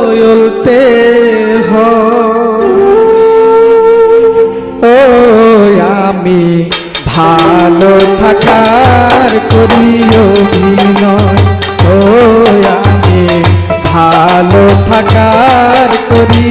বলতে ও আমি ভালো থাকার করি অভিনয় ও আমি ভালো থাকার করি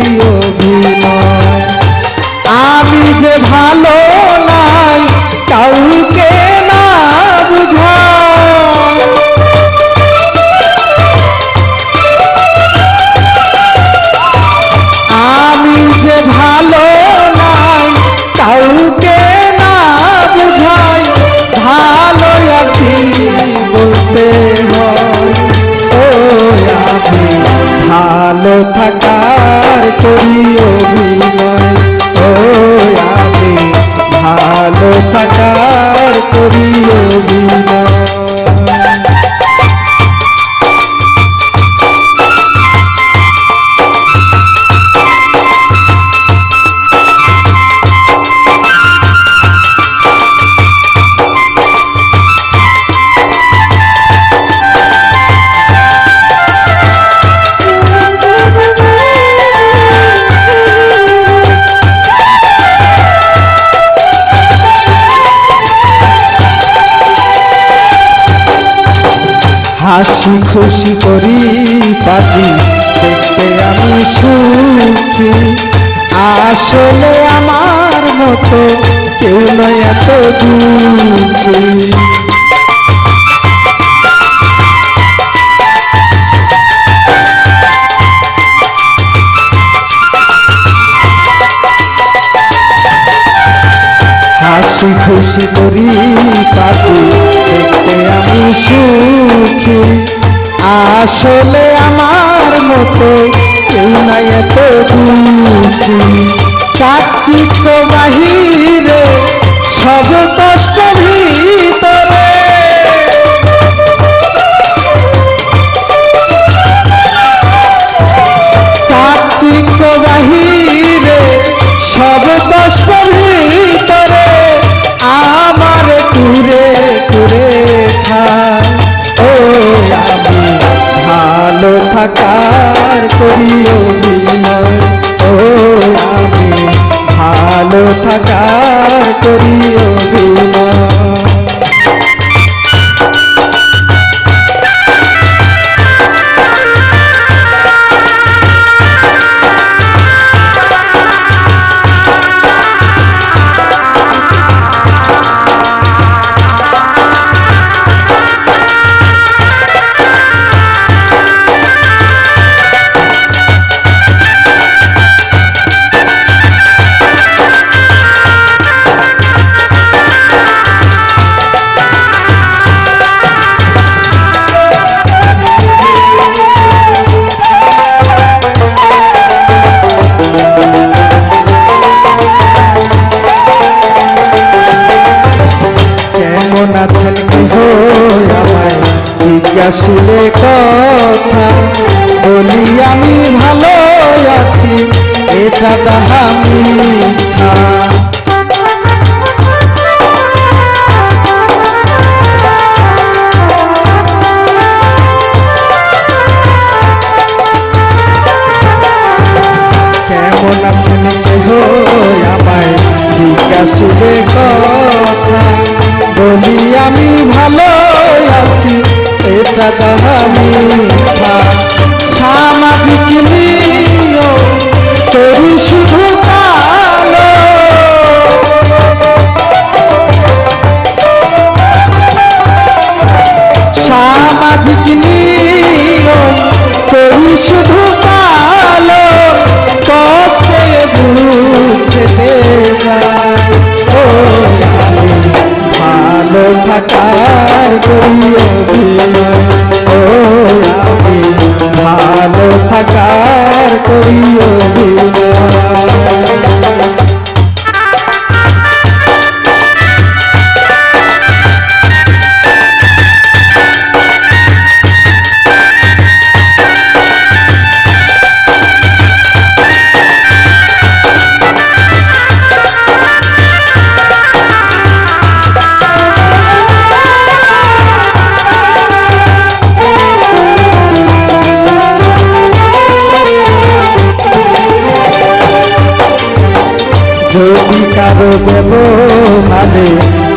হাসি খুশি করি পাখি দেখতে আমি সুখী। আসলে আমার মতো কেউ নয় এত দুঃখী। আসলে আমার মতো কেউ নাই এত দুঃখী। চাকচিক্য বাহিরে সব কষ্ট থাকার করি জিজ্ঞাসিলে কথা, বলি আমি ভালো আছি, এটা তাহা মিথ্যা। কেমন আছেন কেহ আমায় জিজ্ঞাসিলে কথা, বলি আমি ভালো এটা তাহামি সামাজিক নিয়ম ভালো থাকার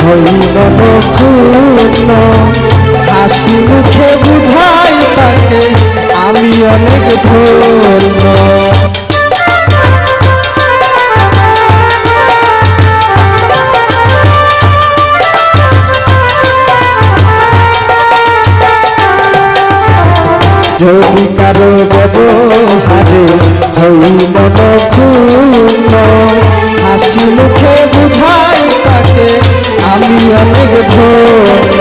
হই মন ক্ষুণ্ণ হাসি মুখে বুঝাই তাকে, আমি অনেক ধন্য। যদি কারও ব্যবহারে হই মন ক্ষুণ্ণ হাসি মুখে বুঝাই তাকে? আমি অনেক ধন্য